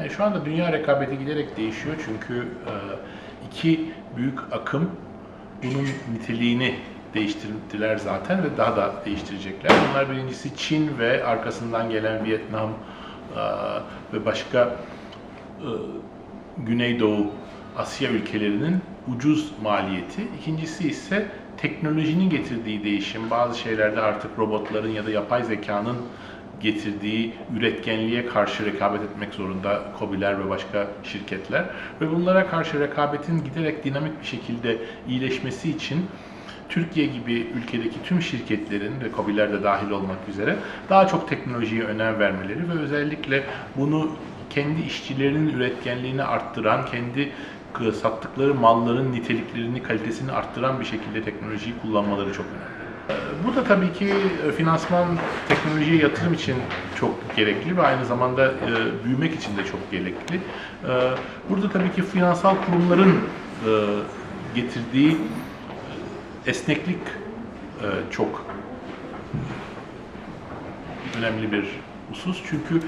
Yani şu anda dünya rekabeti giderek değişiyor çünkü e, iki büyük akım bunun niteliğini değiştirdiler zaten ve daha da değiştirecekler. Bunlar birincisi Çin ve arkasından gelen Vietnam e, ve başka e, Güneydoğu Asya ülkelerinin ucuz maliyeti. İkincisi ise teknolojinin getirdiği değişim. Bazı şeylerde artık robotların ya da yapay zekanın getirdiği üretkenliğe karşı rekabet etmek zorunda KOBİ'ler ve başka şirketler. Ve bunlara karşı rekabetin giderek dinamik bir şekilde iyileşmesi için Türkiye gibi ülkedeki tüm şirketlerin ve KOBİ'ler de dahil olmak üzere daha çok teknolojiye önem vermeleri ve özellikle bunu kendi işçilerinin üretkenliğini arttıran, kendi sattıkları malların niteliklerini, kalitesini arttıran bir şekilde teknolojiyi kullanmaları çok önemli. Bu da tabii ki e, finansman teknolojiye yatırım için çok gerekli ve aynı zamanda e, büyümek için de çok gerekli. Ee, Burada tabii ki finansal kurumların e, getirdiği esneklik e, çok önemli bir husus. Çünkü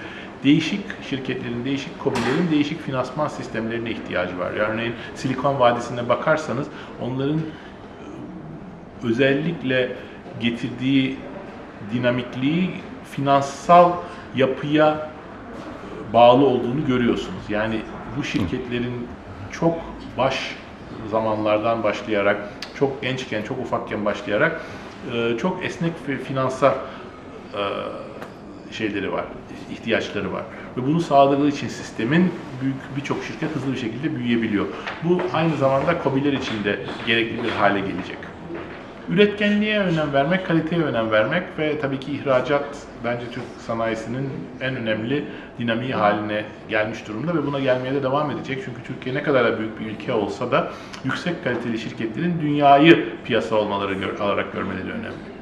değişik şirketlerin, değişik kobilerin değişik finansman sistemlerine ihtiyacı var. Yani Örneğin Silikon Vadisi'ne bakarsanız onların e, özellikle getirdiği dinamikliği finansal yapıya bağlı olduğunu görüyorsunuz. Yani bu şirketlerin çok baş zamanlardan başlayarak, çok gençken, çok ufakken başlayarak e, çok esnek ve finansal e, şeyleri var, ihtiyaçları var. Ve bunu sağladığı için sistemin büyük birçok şirket hızlı bir şekilde büyüyebiliyor. Bu aynı zamanda KOBİ'ler için de gerekli bir hale gelecek. Üretkenliğe önem vermek, kaliteye önem vermek ve tabii ki ihracat bence Türk sanayisinin en önemli dinamiği haline gelmiş durumda ve buna gelmeye de devam edecek. Çünkü Türkiye ne kadar da büyük bir ülke olsa da yüksek kaliteli şirketlerin dünyayı piyasa olmaları gör- alarak görmeleri önemli.